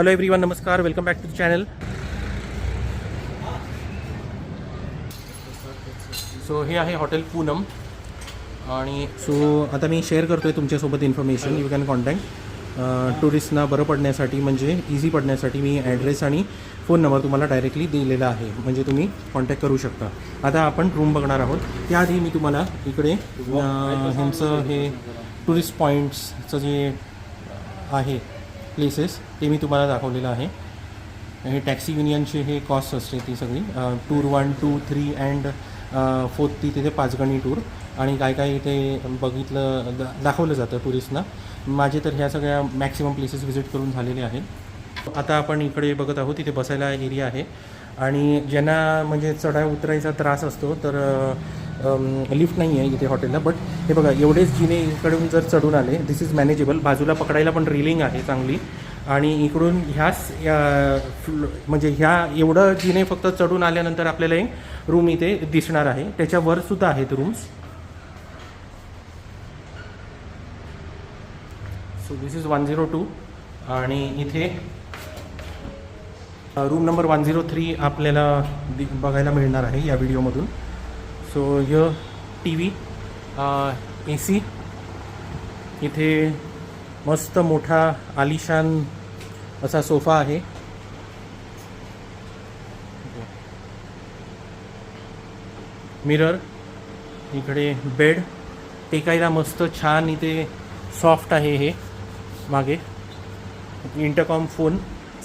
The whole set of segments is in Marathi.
हॅलो एव्हरी वन नमस्कार welcome back to the channel so हे आहे हॉटेल पूनम आणि सो आता मी शेअर करतो आहे तुमच्यासोबत इन्फॉर्मेशन यू कॅन कॉन्टॅक्ट टुरिस्टना बरं पडण्यासाठी म्हणजे इझी पडण्यासाठी मी ॲड्रेस आणि फोन नंबर तुम्हाला डायरेक्टली दिलेला आहे. म्हणजे तुम्ही कॉन्टॅक्ट करू शकता. आता आपण रूम बघणार आहोत. त्याआधी मी तुम्हाला इकडे uh, ह्यांचं हे टुरिस्ट पॉईंट्सचं जे आहे प्लेसेस ते मी तुम्हाला दाखवलेलं आहे. हे टॅक्सी युनियनचे हे कॉस्ट असते ती सगळी. Tour one two three and fourth ती तिथे पाचगणी टूर आणि काय काय इथे बघितलं दा दाखवलं जातं टुरिस्टना माझे तर ह्या सगळ्या मॅक्सिमम प्लेसेस व्हिजिट करून झालेले आहेत. आता आपण इकडे बघत आहोत तिथे बसायला एरिया आहे. आणि ज्यांना म्हणजे चढाई उतरायचा त्रास असतो तर लिफ्ट नाही आहे इथे हॉटेलला बट हे बघा एवढेच जिने इकडून जर चढून आले दिस इज मॅनेजेबल बाजूला पकडायला पण रिलिंग आहे चांगली. आणि इकडून ह्याच या म्हणजे ह्या एवढं जिने फक्त चढून आल्यानंतर आपल्याला एक रूम इथे दिसणार आहे. त्याच्यावर सुद्धा आहेत rooms so this is one zero two आणि इथे room number one zero three आपल्याला दि बघायला मिळणार आहे या व्हिडिओमधून सो य टी व्ही ए सी इथे मस्त मोठा आलिशान असा सोफा आहे. मिरर इकडे बेड टेकायला मस्त छान इथे सॉफ्ट आहे हे मागे. इंटरकॉम फोन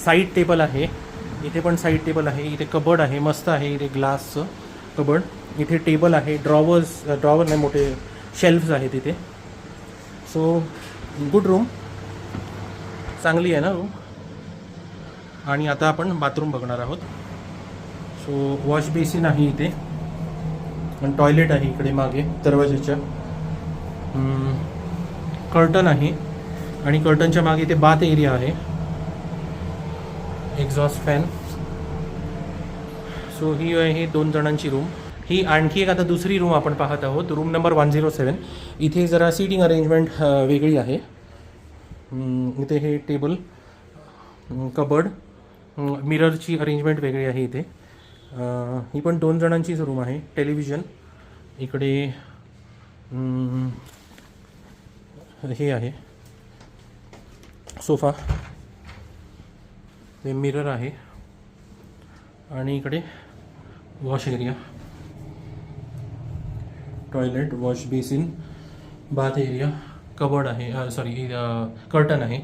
साईड टेबल आहे. इथे पण साईड टेबल आहे इथे कबर्ड आहे मस्त आहे इथे ग्लासचं कबर्ड. इथे टेबल आहे ड्रॉवर्स ड्रॉवर नाही मोठे शेल्फ्स आहेत इथे. सो गुड रूम चांगली आहे ना रूम आणि आता आपण बाथरूम बघणार आहोत. सो वॉश बेसिन आहे इथे. आणि टॉयलेट आहे इकडे मागे दरवाजाच्या कर्टन आहे. आणि कर्टनच्या मागे इथे बाथ एरिया आहे. एक्झॉस्ट फॅन सो ही आहे दोन जणांची रूम ही आणखी एक आता दुसरी रूम आपण पाहत आहोत. Room number one zero seven इथे जरा सीटिंग अरेंजमेंट वेगळी आहे. इथे हे टेबल कबर्ड मिररची अरेंजमेंट वेगळी आहे इथे. ही पण दोन जणांचीच रूम आहे. टेलिव्हिजन इकडे हे आहे. सोफा ते मिरर आहे. आणि इकडे wash area toilet wash basin bath area cupboard आहे सॉरी कर्टन आहे.